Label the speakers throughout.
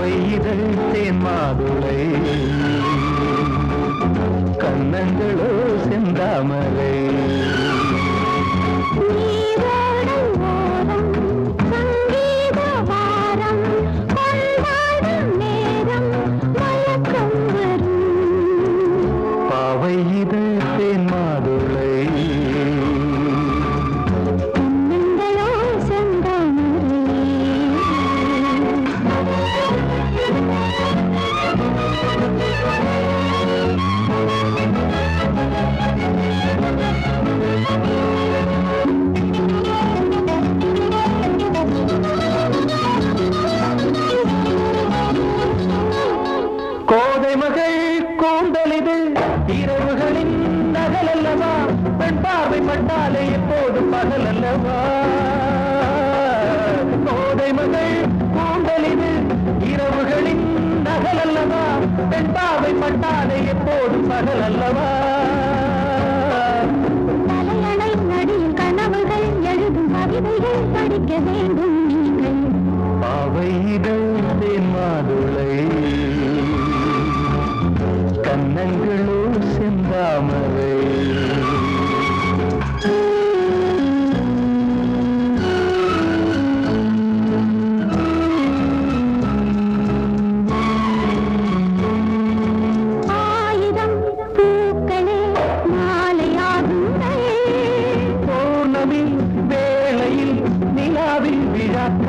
Speaker 1: பாவை இதழ் தேன் மாதுளை
Speaker 2: கண்ணங்களோ
Speaker 1: செந்தாமரை. பட்டாலே எப்போது பகல் அல்லவா? கோதை மகள் கூந்தலிது இரவுகளின் நகல் அல்லவா? பெண் பார்வை பட்டாலே எப்போது பகல் அல்லவா?
Speaker 2: தலையணை நடியும் கனவுகள் எழுதும் கவிதைகள் படிக்க வேண்டும் நீங்கள்.
Speaker 1: பாவை இதழ் தேன் மாதுளை கண்ணங்களோ செந்தாமரை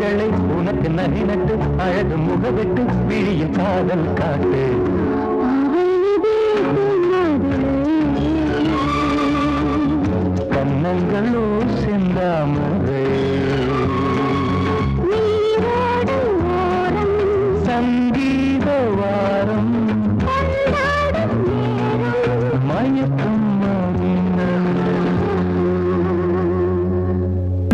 Speaker 1: கண்களை உனக்கு நகை நட்டு அழகு முகவிட்டு விழியில் காதல் காட்டு.